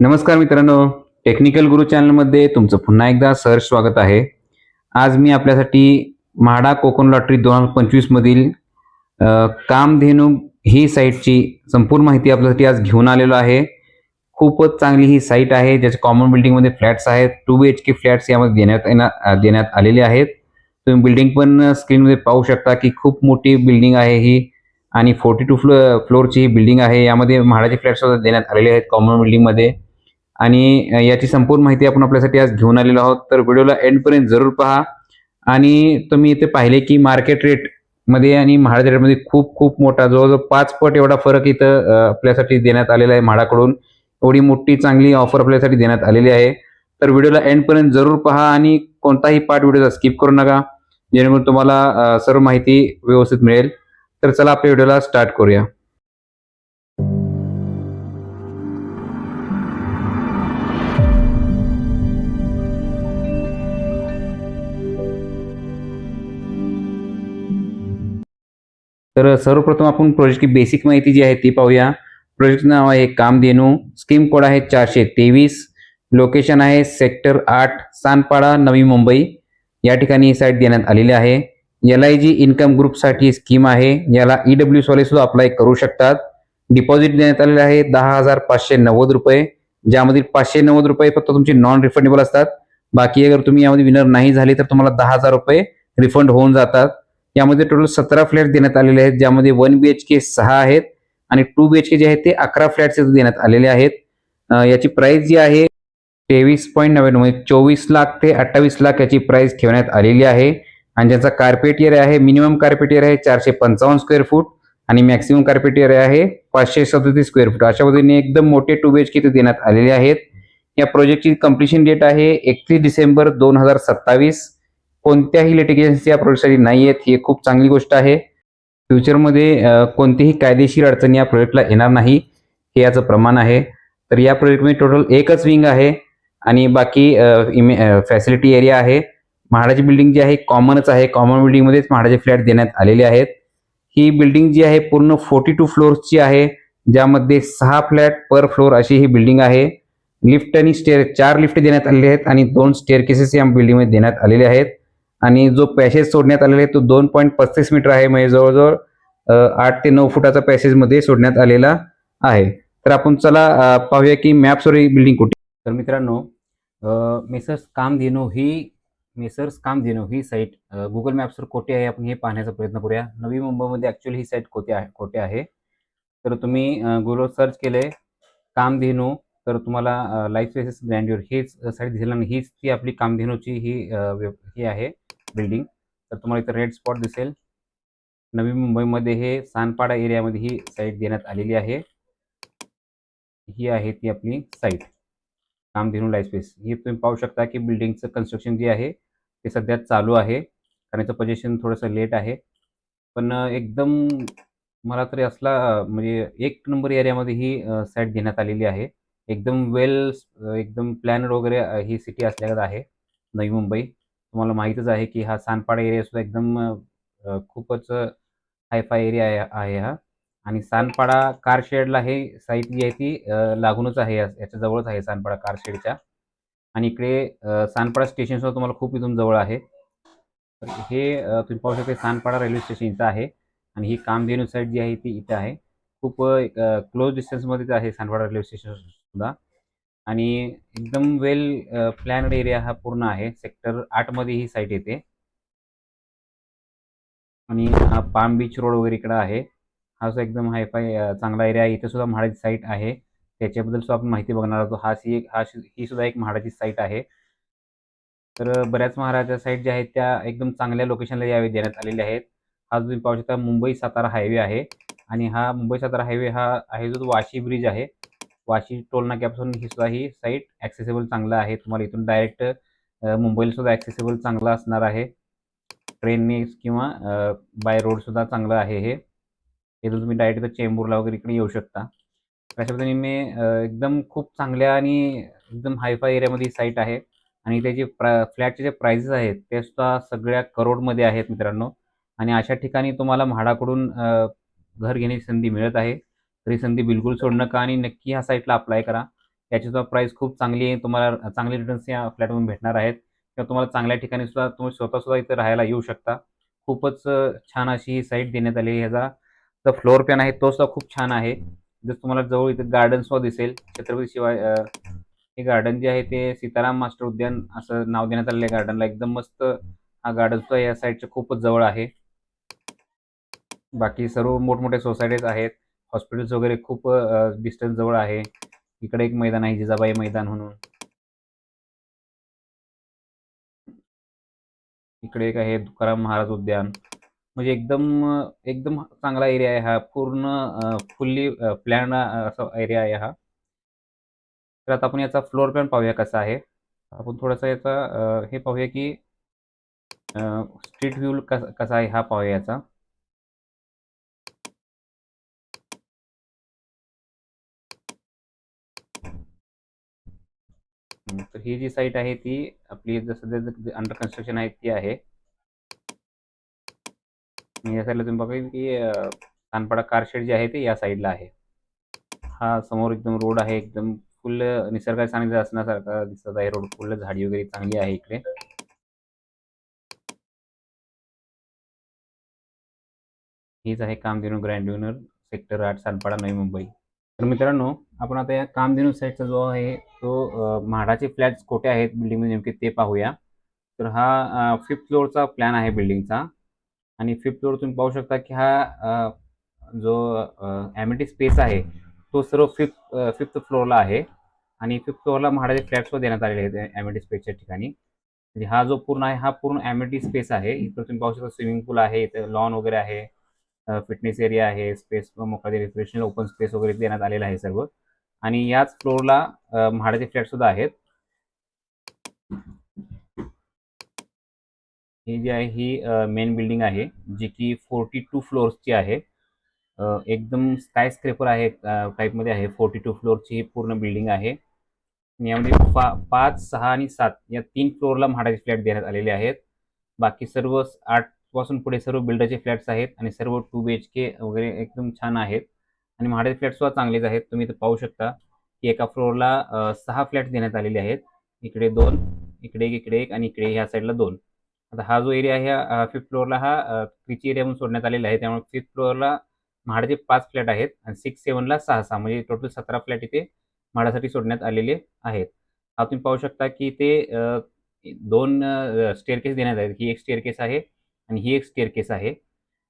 नमस्कार मित्रांनो. टेक्निकल गुरु चॅनलमध्ये तुमचं पुन्हा एकदा सर स्वागत आहे. आज मी आपल्यासाठी म्हाडा कोकण लॉटरी दोन हजार पंचवीसमधील कामधेनू ही साईटची संपूर्ण माहिती आपल्यासाठी आज घेऊन आलेलो आहे. खूपच चांगली ही साईट आहे ज्याच्या कॉमन बिल्डिंगमध्ये फ्लॅट्स आहेत. Two B H K flats यामध्ये देण्यात येणार देण्यात आलेले आहेत. तुम्ही बिल्डिंग पण स्क्रीनमध्ये पाहू शकता की खूप मोठी बिल्डिंग आहे ही आणि फोर्टी टू फ्लो फ्लोअरची ही बिल्डिंग आहे. यामध्ये म्हाडाचे फ्लॅट्स देण्यात आलेले आहेत कॉमन बिल्डिंगमध्ये आणि याची संपूर्ण माहिती आपण आपल्यासाठी आज घेऊन आलेलो आहोत. तर व्हिडिओला एंडपर्यंत जरूर पहा. आणि तुम्ही इथे पाहिले की मार्केट रेटमध्ये आणि म्हाडाच्या रेटमध्ये खूप खूप मोठा जवळजवळ पाच पट एवढा फरक इथं आपल्यासाठी देण्यात आलेला आहे म्हाडाकडून. एवढी मोठी चांगली ऑफर आपल्यासाठी देण्यात आलेली आहे. तर व्हिडिओला एंडपर्यंत जरूर पहा आणि कोणताही पार्ट व्हिडिओचा स्किप करू नका. जेणेकरून तुम्हाला सर्व माहिती व्यवस्थित मिळेल. तर चला आपल्या व्हिडिओला स्टार्ट करूया. तर सर्वप्रथम आपण प्रोजेक्टची बेसिक माहिती जी आहे ती पाहूया. प्रोजेक्टचं नाव आहे कामधेनू. स्कीम कोड आहे चारशे तेवीस. लोकेशन आहे सेक्टर आठ सानपाडा नवी मुंबई. या ठिकाणी ही साईट देण्यात आलेली आहे. एल आय जी इन्कम ग्रुपसाठी स्कीम आहे. याला ई डब्ल्यू वाले सुद्धा अप्लाय करू शकतात. डिपॉझिट देण्यात आलेले आहे दहा हजार पाचशे नव्वद रुपये. ज्यामधील पाचशे नव्वद रुपये फक्त तुमचे नॉन रिफंडेबल असतात. बाकी अगर तुम्ही यामध्ये विनर नाही झाले तर तुम्हाला दहा हजार रुपये रिफंड होऊन जातात. यामध्ये टोटल सतरा फ्लॅट देण्यात आलेले आहेत ज्यामध्ये वन बी एच के सहा आहेत आणि टू बी एच के जे आहेत ते अकरा फ्लॅट्स देण्यात आलेले आहेत. याची प्राइस जी आहे तेवीस पॉईंट नव्याण्णव म्हणजे चोवीस लाख ते अठ्ठावीस लाख याची प्राइस ठेवण्यात आलेली आहे. आणि ज्याचा कार्पेट एरिया आहे मिनिमम कार्पेट एरिया आहे चारशे पंचावन्न स्क्वेअर फूट आणि मॅक्सिमम कार्पेट एरिया आहे पाचशे सदतीस स्क्वेअर फूट अशा पद्धतीने एकदम मोठे टू बी एच के देण्यात आलेले आहेत. या प्रोजेक्टची कम्प्लिशन डेट आहे एकतीस डिसेंबर दोन हजार सत्तावीस. कोणत्याही लिटिगेशन्स या प्रोजेक्टसाठी नाही आहेत ही एक खूप चांगली गोष्ट आहे. फ्युचरमध्ये कोणतीही कायदेशीर अडचणी या प्रोजेक्टला येणार नाही हे याचं प्रमाण आहे. तर या प्रोजेक्टमध्ये टोटल एकच विंग आहे आणि बाकी इमे फॅसिलिटी एरिया आहे. म्हाडाची बिल्डिंग जी आहे कॉमनच आहे. कॉमन बिल्डिंगमध्येच म्हाडाचे फ्लॅट देण्यात आलेले आहेत. ही बिल्डिंग जी आहे पूर्ण फोर्टी टू फ्लोअर्सची आहे ज्यामध्ये सहा फ्लॅट पर फ्लोअर अशी ही बिल्डिंग आहे. लिफ्ट आणि स्टेअर चार लिफ्ट देण्यात आलेले आहेत आणि दोन स्टेअर केसेस या बिल्डिंगमध्ये देण्यात आलेले आहेत. आणि जो पॅसेज सोडण्यात आलेला आहे तो दोन पॉईंट पस्तीस मीटर आहे. म्हणजे जवळजवळ आठ ते नऊ फुटाचा पॅसेजमध्ये सोडण्यात आलेला आहे. तर आपण चला पाहूया की मॅप्सवर ही बिल्डिंग कुठे तर मित्रांनो मेसर्स कामधेनू ही मेसर्स कामधेनू ही साईट गुगल मॅप्सवर कोठे आहे आपण हे पाहण्याचा प्रयत्न करूया. नवी मुंबईमध्ये ॲक्च्युली ही साईट कोठे आहे कोठे आहे? तर तुम्ही गुगलवर सर्च केले कामधेनू तर तुम्हाला लाईफ स्पेसेस ग्रँड्युअर हेच साईट दिसेल आणि हीच ती आपली कामधेनूची ही ही आहे बिल्डिंग तर तुम्हाला इथं रेड स्पॉट दिसेल. नवी मुंबईमध्ये हे सानपाडा एरियामध्ये ही साईट देण्यात आलेली आहे. ही आहे ती आपली साईट कामधेनू लाईफ स्पेस ही तुम्ही पाहू शकता की बिल्डिंगचं कन्स्ट्रक्शन जे आहे ते सध्या चालू आहे. कारण याचं पजेशन थोडंसं लेट आहे. पण एकदम मला तरी असला म्हणजे एक नंबर एरियामध्ये ही साईट देण्यात आलेली आहे. एकदम वेल एकदम प्लॅनड वगैरे ही सिटी असल्यागत आहे नवी मुंबई. तुम्हाला माहीतच आहे की हा सानपाडा एरिया सुद्धा एकदम खूपच हायफाय एरिया आहे हा. आणि सानपाडा कार शेडला हे साईट जी आहे ती लागूनच आहे याच्या जवळच आहे सानपाडा कार शेडच्या आणि इकडे सानपाडा स्टेशन सुद्धा तुम्हाला खूप इथून जवळ आहे. तर हे तुम्ही पाहू शकता सानपाडा रेल्वे स्टेशन इथं आहे. आणि ही कामधेनू साईट जी आहे ती इथं आहे. खूप क्लोज डिस्टन्समध्येच आहे सानपाडा रेल्वे स्टेशन सुद्धा. आणि एकदम वेल प्लॅनड एरिया हा पूर्ण आहे. सेक्टर आठमध्ये ही साईट येते. आणि हा पाम बीच रोड वगैरे इकडं आहे. हा सुद्धा एकदम हायफाय फाय चांगला एरिया आहे. इथे सुद्धा म्हाडाची साईट आहे. त्याच्याबद्दल सुद्धा आपण माहिती बघणार आहोत. हा सी हा ही सुद्धा एक म्हाडाची साईट आहे. तर बऱ्याच महाराजा साईट ज्या आहेत त्या एकदम चांगल्या लोकेशनला यावेळी देण्यात आलेल्या आहेत. हा तुम्ही पाहू शकता मुंबई सातारा हायवे आहे. आणि हा मुंबई सातारा हायवे हा आहे जो वाशी ब्रिज आहे. वाशी टोल नाक्यापासून ही सुद्धा ही साईट ॲक्सेसिबल चांगलं आहे. तुम्हाला इथून डायरेक्ट मुंबईला सुद्धा ॲक्सेसिबल चांगला असणार आहे. ट्रेनने किंवा बाय रोड सुद्धा चांगलं आहे हे. इथून तुम्ही डायरेक्ट इथं चेंबूरला वगैरे इकडे येऊ शकता. अशा पद्धतीने मी एकदम खूप चांगल्या आणि एकदम हायफाय एरियामध्ये साईट आहे. आणि त्याचे प्रा फ्लॅटचे जे प्राइजेस आहेत ते सुद्धा सगळ्या करोडमध्ये आहेत मित्रांनो. आणि अशा ठिकाणी तुम्हाला म्हाडाकडून घर घेण्याची संधी मिळत आहे. तर ही संधी बिलकुल सोडू नका आणि नक्की ह्या साईटला अप्लाय करा. याची सुद्धा प्राईस खूप चांगली आहे. तुम्हाला चांगले रिटर्न्स या फ्लॅटमधून भेटणार आहेत. किंवा तुम्हाला चांगल्या ठिकाणी सुद्धा तुम्ही स्वतः सुद्धा इथं राहायला येऊ शकता. खूपच छान अशी ही साईट देण्यात आली आहे. ह्याचा जो फ्लोअर प्लॅन आहे. तो सुद्धा खूप छान आहे. जर तुम्हाला जवळ इथं गार्डन सुद्धा दिसेल. छत्रपती शिवाय हे गार्डन जे आहे ते सीताराम मास्टर उद्यान असं नाव देण्यात आलेलं आहे गार्डनला एकदम मस्त हा गार्डन सुद्धा या साईडच्या खूपच जवळ आहे. बाकी सर्व मोठमोठे सोसायटीज आहेत. हॉस्पिटल्स वगैरे खूप डिस्टन्स जवळ आहे. इकडे एक मैदान आहे जिजाबाई मैदान म्हणून. इकडे एक आहे तुकाराम महाराज उद्यान. म्हणजे एकदम एकदम चांगला एरिया आहे हा. पूर्ण फुल्ली प्लॅन असा एरिया आहे हा. तर आता आपण याचा फ्लोअर प्लॅन पाहूया कसा आहे. आपण थोडासा याचा हे पाहूया की स्ट्रीट व्ह्यू कसा कसा आहे हा पाहूया याचा. तर ही जी साईट आहे ती आपली जसं अंडर कन्स्ट्रक्शन आहे ती आहे. या साईडला तुम्ही बघा की अ, कानपाडा कार शेड जे आहे ते या साईडला आहे. हा समोर एकदम रोड आहे एकदम फुल निसर्गाच्या सानिध्यात असण्यासारखा दिसत आहे रोड फुल झाडी वगैरे चांगली आहे इकडे. हीच आहे कामधेनू ग्रँड युनर सेक्टर आठ सानपाडा नवी मुंबई. तर मित्रांनो आपण आता या कामधेनू साईडचा जो आहे तो म्हाडाचे फ्लॅट्स कोठे आहेत बिल्डिंगमध्ये नेमके ते पाहूया. तर हा फिफ्थ फ्लोअरचा प्लॅन आहे बिल्डिंगचा आणि फिफ्थ फ्लोअर तुम्ही पाहू शकता की हा जो ॲमिटी स्पेस आहे तो सर्व फिफ्थ फिफ्थ फ्लोअरला आहे. आणि फिफ्थ फ्लोअरला म्हाडाचे फ्लॅट्सवर देण्यात आलेले आहेत ॲमिटी स्पेसच्या ठिकाणी. म्हणजे हा जो पूर्ण आहे हा पूर्ण ॲमिटी स्पेस आहे. इथं तुम्ही पाहू शकता स्विमिंग पूल आहे इथं लॉन वगैरे आहे. फिटनेस एरिया आहे स्पेस मोकळा रिफ्रेशनल ओपन स्पेस वगैरे देण्यात आलेला आहे सर्व. आणि याच फ्लोअरला म्हाडाचे फ्लॅट सुद्धा आहेत. ही जी आहे ही मेन बिल्डिंग आहे जी की फोर्टी टू फ्लोअर्सची आहे. एकदम स्काय स्क्रेपर आहे टाईपमध्ये आहे. फोर्टी टू फ्लोअरची ही पूर्ण बिल्डिंग आहे. यामध्ये पा पाच सहा आणि सात या तीन फ्लोअरला म्हाडाचे फ्लॅट देण्यात आलेले आहेत. बाकी सर्व आठ पासून पुढे सर्व बिल्डरचे फ्लॅट्स आहेत आणि सर्व टू बी एच के वगैरे एकदम छान आहेत. आणि महाडे फ्लॅटसुद्धा चांगलेच आहेत. तुम्ही इथं पाहू शकता की एका फ्लोअरला सहा फ्लॅट देण्यात आलेले आहेत. इकडे दोन इकडे एक इकडे एक आणि इकडे ह्या साईडला दोन. आता हा जो एरिया आहे हा फिफ्थ फ्लोअरला हा क्रिची एरिया म्हणून सोडण्यात आलेला आहे. त्यामुळे फिफ्थ फ्लोअरला म्हाडाचे पाच फ्लॅट आहेत आणि सिक्स सेवनला सहा सहा. म्हणजे टोटल सतरा फ्लॅट इथे म्हाडासाठी सोडण्यात आलेले आहेत. हा तुम्ही पाहू शकता की ते दोन स्टेअरकेस देण्यात आहेत ही एक स्टेअरकेस आहे. आणि ही एक स्टेअरकेस आहे.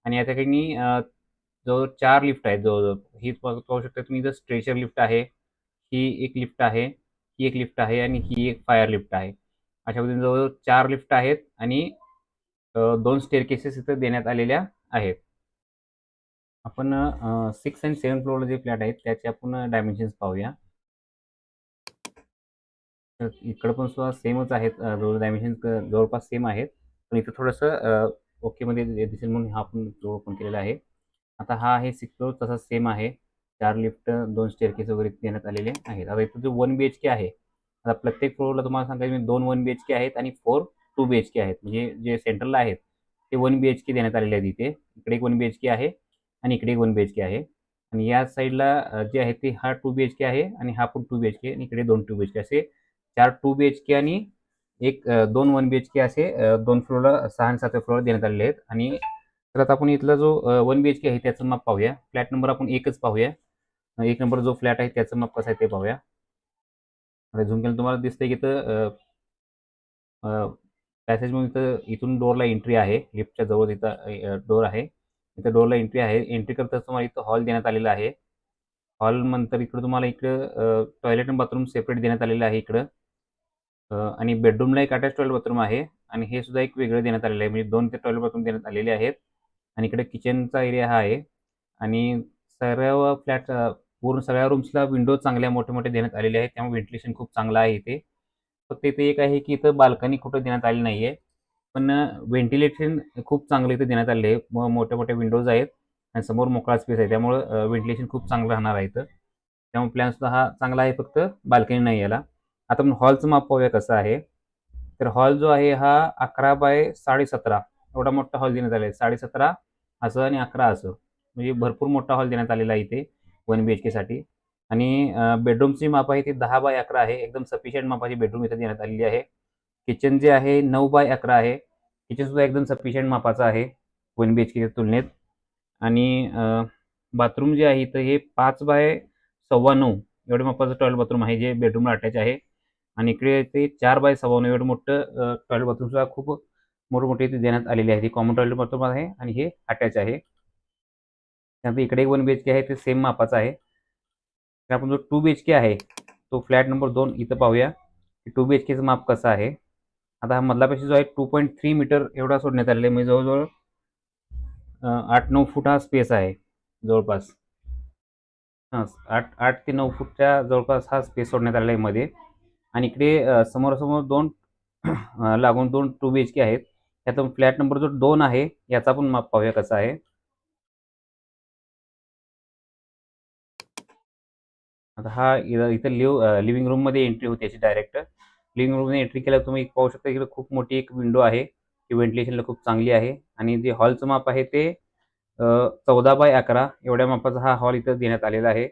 आणि या ठिकाणी जो चार लिफ्ट आहेत जवळजवळ ही पाहू शकता तुम्ही जर स्ट्रेचर लिफ्ट आहे ही एक लिफ्ट आहे ही एक लिफ्ट आहे आणि ही एक फायर लिफ्ट आहे. अशा पद्धतीने जवळजवळ चार लिफ्ट आहेत आणि दोन दोन स्टेअरकेसेस इथं देण्यात आलेल्या आहेत. आपण सिक्स अँड सेवन फ्लोअरला जे फ्लॅट आहेत त्याचे आपण डायमेन्शन्स पाहूया. तर इकडं पण सुद्धा सेमच आहेत जवळ डायमेन्शन जवळपास सेम आहेत. पण इथं थोडंसं ओकेमध्ये दिसेल म्हणून हा आपण जो ओपन केलेला आहे आता हा आहे सिक्स फ्लोअर तसा सेम आहे चार लिफ्ट दोन स्टेअरकेस वगैरे देण्यात आलेले आहेत आता इथं जो वन बी एच के आहे आता प्रत्येक फ्लोअरला तुम्हाला सांगायचं म्हणजे दोन वन बी एच के आहेत आणि four two B H K आहेत म्हणजे जे सेंट्रलला आहेत ते वन बी एच के देण्यात आलेले आहेत इथे इकडे एक वन बी एच के आहे आणि इकडे एक वन बी एच के आहे आणि या साईडला जे आहे ते हा टू बी एच के आहे आणि हा पण टू बी एच के आणि इकडे दोन टू बी एच के असे चार टू बी एच के आणि एक दोन वन बी एच के असे दोन फ्लोअरला सहा आणि सातव्या फ्लोअर देण्यात आलेले आहेत. आणि तर आता आपण इथला जो वन बी एच के आहे त्याचं माप पाहूया. फ्लॅट नंबर आपण एकच पाहूया. एक नंबर जो फ्लॅट आहे त्याचं माप कसं आहे ते पाहूया. आता झूम केलं तुम्हाला दिसतंय की इथं पॅसेज म्हणून इथं इथून डोअरला एंट्री आहे. लिफ्टच्या जवळ इथं डोअर आहे. इथं डोअरला एंट्री आहे. एंट्री करताच तुम्हाला इथं हॉल देण्यात आलेला आहे. हॉल नंतर इकडं तुम्हाला इकडं टॉयलेट आणि बाथरूम सेपरेट देण्यात आलेलं आहे इकडं. आणि बेडरूमला एक अटॅच टॉयलेट बाथरूम आहे आणि हे सुद्धा एक वेगळं देण्यात आलेलं आहे. म्हणजे दोन ते टॉयलेट बाथरूम देण्यात आलेले आहेत आणि इकडे किचनचा एरिया हा आहे. आणि सर्व फ्लॅट पूर्ण सगळ्या रूम्सला विंडो चांगल्या मोठे मोठे देण्यात आलेले आहेत. त्यामुळे व्हेंटिलेशन खूप चांगलं आहे इथे. फक्त इथे एक आहे की इथं बाल्कनी कुठं देण्यात आली नाही आहे पण व्हेंटिलेशन खूप चांगलं इथे देण्यात आले आहे. मोठ्या मोठ्या विंडोज आहेत आणि समोर मोकळा स्पेस आहे. त्यामुळं व्हेंटिलेशन खूप चांगलं राहणार आहे इथं. त्यामुळे प्लॅन सुद्धा हा चांगला आहे. फक्त बाल्कनी नाही याला. आता आपण हॉलचं माप पाहूया कसं आहे. तर हॉल जो आहे हा अकरा बाय साडेसतरा. एवढा मोठा हॉल देण्यात आला आहे. साडेसतरा असं आणि अकरा असं. म्हणजे भरपूर मोठा हॉल देण्यात आलेला आहे इथे वन बी एच केसाठी आणि बेडरूमची माप आहे ती दहा बाय अकरा आहे. एकदम सफिशियंट मापाची बेडरूम इथे देण्यात आलेली आहे. किचन जे आहे नऊ बाय अकरा आहे. किचन सुद्धा एकदम सफिशियंट मापाचं आहे वन बी एच केच्या तुलनेत. आणि बाथरूम जे आहे इथं हे पाच बाय सव्वा नऊ. एवढे मापाचं टॉयलेट बाथरूम आहे जे बेडरूमला अटॅच आहे. आणि इकडे ते चार बाय सव्वा एवढं मोठं टॉयलेट बाथरूम सुद्धा खूप मोठमोठे इथे देण्यात आलेले आहे. कॉमन टॉयलेट बाथरूम आहे आणि हे अटॅच आहे. त्यानंतर इकडे एक वन बी एच के आहे ते सेम मापाचं आहे. तर आपण जो टू बी एच के आहे तो फ्लॅट नंबर दोन इथं पाहूया की टू बी एच केचं माप कसं आहे. आता हा मधला जो आहे टू पॉईंट थ्री मीटर एवढा सोडण्यात आलेला आहे. म्हणजे जवळजवळ आठ नऊ फूट हा स्पेस आहे जवळपास. हां आठ आठ ते नऊ फूटच्या जवळपास हा स्पेस सोडण्यात आलेला आहे मध्ये. आणि इकडे समोरासमोर दोन लागून दोन टू बी एच के आहेत. त्यातून फ्लॅट नंबर जो दोन आहे याचा पण माप पाहूया कसा आहे. आता हा इथं लिव लिव्हिंग रूममध्ये एंट्री होते याची डायरेक्ट लिव्हिंग रूममध्ये एंट्री केल्यावर तुम्ही पाहू शकता इकडे खूप मोठी एक विंडो आहे. ती व्हेंटिलेशनला खूप चांगली आहे. आणि जे हॉलचं माप आहे ते चौदा बाय अकरा. एवढ्या मापाचा हा हॉल इथं देण्यात आलेला आहे.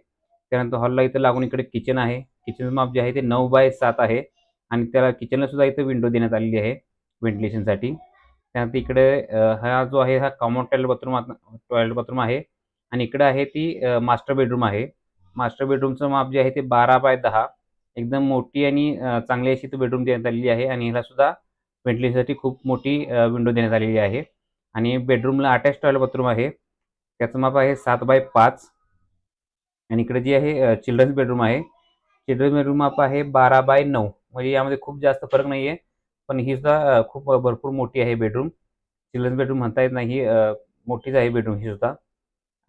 त्यानंतर हॉलला इथं लागून इकडे किचन आहे. किचनचं माप जे आहे ते नऊ बाय सात आहे. आणि त्याला किचनला सुद्धा इथं विंडो देण्यात आलेली आहे व्हेंटिलेशनसाठी त्यानंतर इकडे हा जो आहे हा common toilet bathroom toilet bathroom आहे. आणि इकडे आहे ती मास्टर बेडरूम आहे. मास्टर बेडरूमचं माप जे आहे ते बारा बाय दहा. एकदम मोठी आणि चांगली अशी ती बेडरूम देण्यात आलेली आहे. आणि ह्याला सुद्धा व्हेंटिलेशनसाठी खूप मोठी विंडो देण्यात आलेली आहे. आणि बेडरूमला अटॅच टॉयलेट बाथरूम आहे. त्याचं माप आहे सात बाय पाच. आणि इकडे जी आहे चिल्ड्रन्स बेडरूम आहे. चिल्ड्रन बेडरूम माप आहे बारा बाय नऊ. म्हणजे यामध्ये खूप जास्त फरक नाही आहे पण ही सुद्धा खूप भरपूर मोठी आहे बेडरूम चिल्ड्रन्स बेडरूम म्हणता येत नाही. मोठीच आहे बेडरूम ही सुद्धा.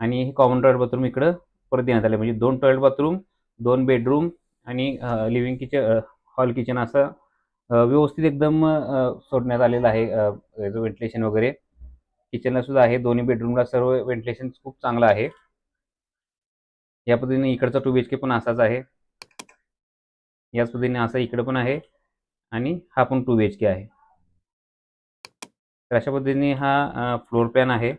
आणि हे कॉमन टॉयलेट बाथरूम इकडं परत देण्यात आले म्हणजे दोन टॉयलेट बाथरूम दोन बेडरूम आणि लिव्हिंग किचन हॉल किचन असं व्यवस्थित एकदम सोडण्यात आलेलं आहे. व्हेंटिलेशन वगैरे. किचनला सुद्धा आहे. दोन्ही बेडरूमला सर्व व्हेंटिलेशन खूप चांगलं आहे. या पद्धतीने इकडचा टू बी एच के पण असाच आहे. याच पद्धतीने असा इकडे पण आहे आणि हा पण टू बी एच के आहे. तर अशा पद्धतीने हा फ्लोर प्लॅन आहे.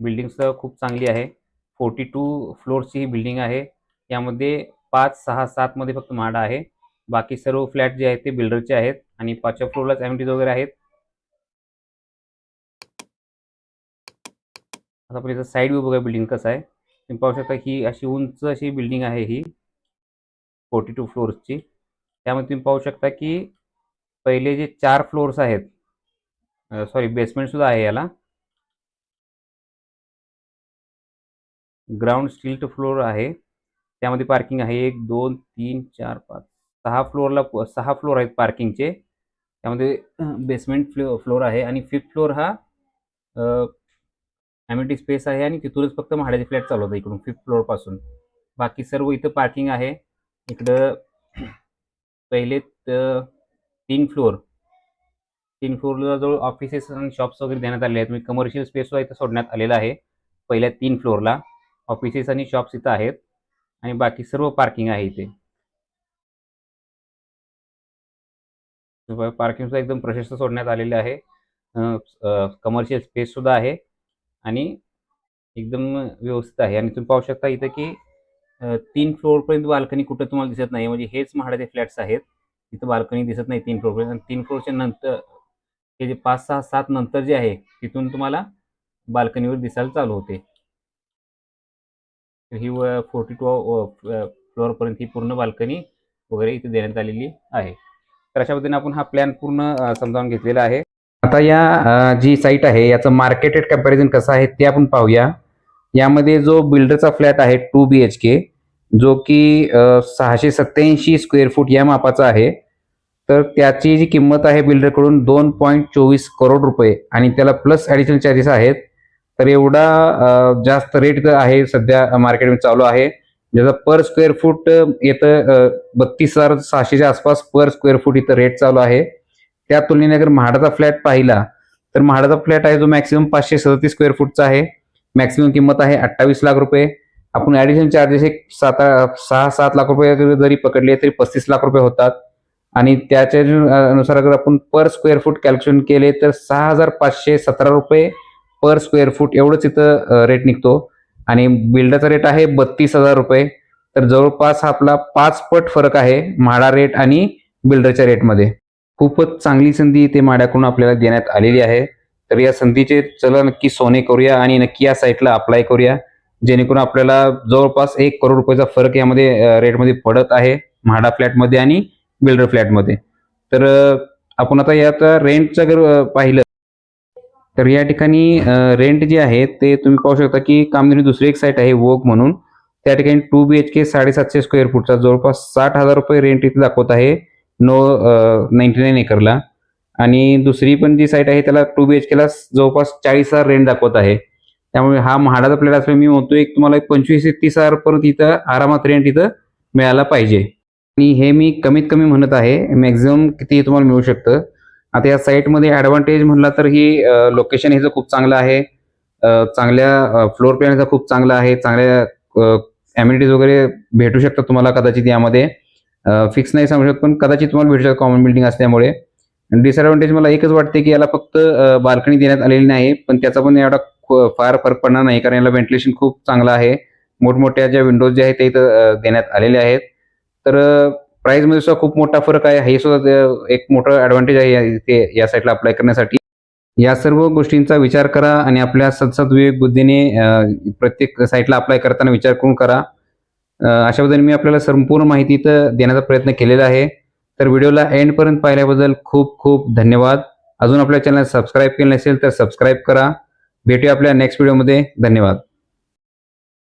बिल्डिंगसुद्धा खूप चांगली आहे. फोर्टी टू फ्लोअरची ही बिल्डिंग आहे. यामध्ये पाच सहा सातमध्ये फक्त माडा आहे. बाकी सर्व फ्लॅट जे आहेत ते बिल्डरचे आहेत आणि पाचव्या फ्लोअरलाच ॲमिटीज वगैरे आहेत. आता आपण इथं साईड व्यू बघा बिल्डिंग कसं आहे. तुम्ही पाहू शकता ही अशी उंच अशी बिल्डिंग आहे ही. फोर्टी टू फ्लोर्सची त्यामध्ये तुम्ही पाहू शकता की पहिले जे चार फ्लोर्स आहेत सॉरी बेसमेंटसुद्धा आहे याला. ग्राउंड स्टील टू फ्लोअर आहे. त्यामध्ये पार्किंग आहे एक दोन तीन चार पाच सहा फ्लोअरला सहा फ्लोअर आहेत पार्किंगचे त्यामध्ये बेसमेंट फ्लो फ्लोअर आहे आणि फिफ्थ फ्लोअर हा ॲमिटी स्पेस आहे आणि तिथूनच फक्त म्हाडाचे फ्लॅट चालू इकडून फिफ्थ फ्लोअरपासून बाकी सर्व इथं पार्किंग आहे. इकडं पहिले तीन फ्लोअर तीन फ्लोअरला जवळ ऑफिसेस आणि शॉप्स वगैरे देण्यात आले आहेत. म्हणजे कमर्शियल स्पेस इथं सोडण्यात आलेला आहे. पहिल्या तीन फ्लोअरला ऑफिसेस आणि शॉप्स इथं आहेत. आणि बाकी सर्व पार्किंग आहे इथे. पार्किंग सुद्धा एकदम प्रशस्त सोडण्यात आलेले आहे. कमर्शियल स्पेस सुद्धा आहे. आणि एकदम व्यवस्थित आहे. आणि तुम्ही पाहू शकता इथं की तीन फ्लोअरपर्यंत बाल्कनी कुठं तुम्हाला दिसत नाही म्हणजे हेच म्हाडाचे फ्लॅट्स आहेत. तिथं बाल्कनी दिसत नाही तीन फ्लोअरपर्यंत. आणि तीन फ्लोअरच्या नंतर हे जे पाच सहा सात नंतर जे आहे तिथून तुम्हाला बाल्कनीवर दिसायला चालू होते. ही फोर्टी टू फ्लोअरपर्यंत ही पूर्ण बाल्कनी वगैरे इथे देण्यात आलेली आहे. तर अशा पद्धतीने आपण हा प्लॅन पूर्ण समजावून घेतलेला आहे. आता या जी साईट आहे याचं मार्केटेड कंपॅरिझन कसं आहे ते आपण पाहूया. यामध्ये जो बिल्डरचा फ्लॅट आहे टू बी एच के जो की सहाशे सत्याऐंशी स्क्वेअर फूट या मापाचा आहे. तर त्याची जी किंमत आहे बिल्डरकडून दोन पॉईंट चोवीस करोड रुपये आणि त्याला प्लस ॲडिशनल चार्जेस आहेत. तर एवढा जास्त रेट आहे सध्या मार्केटमध्ये चालू आहे. ज्याचा पर स्क्वेअर फूट येतं बत्तीस हजार सहाशेच्या आसपास पर स्क्वेअर फूट इथं रेट चालू आहे. त्या तुलनेने अगर म्हाडाचा फ्लॅट पाहिला तर म्हाडाचा फ्लॅट आहे जो मॅक्सिमम पाचशे सदतीस स्क्वेअर फूटचा आहे. मॅक्सिमम किंमत आहे अठ्ठावीस लाख रुपये. आपण ॲडिशन चार्जेस एक सात सहा सात लाख रुपये जरी पकडले तरी पस्तीस लाख रुपये होतात. आणि त्याच्या अनुसार अगर आपण पर स्क्वेअर फूट कॅल्क्युलेशन केले तर सहा हजार पाचशे सतरा रुपये पर स्क्वेअर फूट एवढंच इथं रेट निघतो. आणि बिल्डरचा रेट आहे बत्तीस हजार रुपये. तर जवळपास हा आपला पाच पट फरक आहे म्हाडा रेट आणि बिल्डरच्या रेटमध्ये खूपच चांगली संधी इथे माड्याकडून आपल्याला देण्यात आलेली आहे. तर या संधीचे चला नक्की सोने करूया आणि नक्की या साईटला अप्लाय करूया. जेणेकरून आपल्याला जवळपास एक करोड रुपयाचा फरक यामध्ये रेटमध्ये पडत आहे म्हाडा फ्लॅटमध्ये आणि बिल्डर फ्लॅटमध्ये. तर आपण आता यात रेंटचं जर पाहिलं तर या ठिकाणी रेंट जे आहे ते तुम्ही पाहू शकता की कामगिरी दुसरी एक साईट आहे वोक म्हणून. त्या ठिकाणी टू बी एच के साडेसातशे स्क्वेअर फूटचा जवळपास साठ हजार रुपये रेंट इथे दाखवत आहे. नो नाईन्टी नाईन एकरला. आणि दुसरी पण जी साईट आहे त्याला टू बी एच केला जवळपास चाळीस हजार रेंट दाखवत आहे. त्यामुळे हा म्हाडाचा प्लॅट असल्यामुळे मी म्हणतो एक तुम्हाला एक पंचवीस ते तीस हजार पर्यंत इथं आरामात रेंट इथं मिळायला पाहिजे. आणि हे मी कमीत कमी म्हणत आहे मॅक्झिमम किती तुम्हाला मिळू शकतं. आता या साईटमध्ये ॲडव्हान्टेज म्हणला तर ही लोकेशन ह्याचं खूप चांगलं आहे चांगल्या फ्लोर प्लॅनचा खूप चांगला आहे चांगल्या ॲम्युनिटीज वगैरे भेटू शकतात तुम्हाला कदाचित यामध्ये. फिक्स नाही सांगू शकत पण कदाचित तुम्हाला भेटू शकतात कॉमन बिल्डिंग असल्यामुळे. डिसएडव्हान्टेज मला एकच वाटते की याला फक्त बाल्कनी देण्यात आलेली नाही पण त्याचा पण एवढा फार फरक पडणार नाही कारण याला व्हेंटिलेशन खूप चांगलं आहे. मोठमोठ्या ज्या विंडोज जे आहेत ते इथं देण्यात आलेले आहेत. तर प्राईजमध्ये सुद्धा खूप मोठा फरक आहे. हे सुद्धा एक मोठं ॲडव्हान्टेज आहे या- इथे या साईटला अप्लाय करण्यासाठी. या सर्व गोष्टींचा विचार करा आणि आपल्या सदसद विवेक बुद्धीने प्रत्येक साईटला अप्लाय करताना विचार करून करा. अशा पद्धतीने मी आपल्याला संपूर्ण माहिती इथं देण्याचा प्रयत्न केलेला आहे. तर व्हिडिओला एंडपर्यंत पाहिल्याबद्दल खूप खूप धन्यवाद. अजून आपल्या चॅनल सबस्क्राईब केलं नसेल तर सबस्क्राईब करा. भेटूया आपल्या नेक्स्ट व्हिडिओमध्ये धन्यवाद.